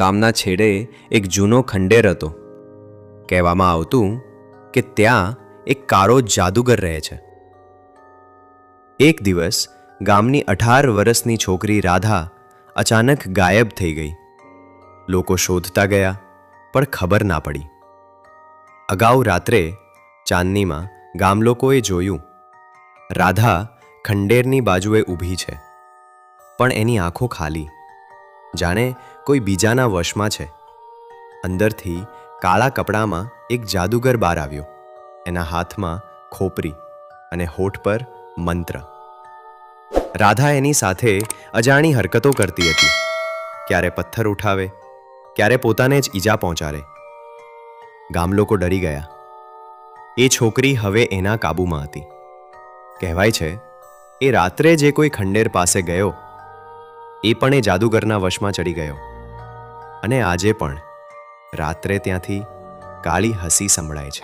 ગામના છેડે એક જૂનો ખંડેર હતો. કહેવામાં આવતું કે ત્યાં એક કાળો જાદુગર રહે છે. એક દિવસ ગામની અઢાર વર્ષની છોકરી રાધા અચાનક ગાયબ થઈ ગઈ. લોકો શોધતા ગયા, પણ ખબર ના પડી. અગાઉ રાત્રે ચાંદનીમાં ગામ લોકોએ જોયું, રાધા ખંડેરની બાજુએ ઊભી છે, પણ એની આંખો ખાલી. જાણે કોઈ બીજાના વશમાં છે. અંદરથી કાળા કપડામાં એક જાદુગર બહાર આવ્યો. એના હાથમાં ખોપરી અને હોઠ પર મંત્ર. રાધા એની સાથે અજાણી હરકતો કરતી હતી. ક્યારે પથ્થર ઉઠાવે, ક્યારે પોતાને જ ઈજા પહોંચાડે. ગામ લોકો ડરી ગયા. એ છોકરી હવે એના કાબૂમાં હતી. કહેવાય છે, એ રાત્રે જે કોઈ ખંડેર પાસે ગયો એ પણ એ જાદુગરના વશમાં ચડી ગયો. અને આજે પણ રાત્રે ત્યાંથી કાળી હસી સંભળાય છે.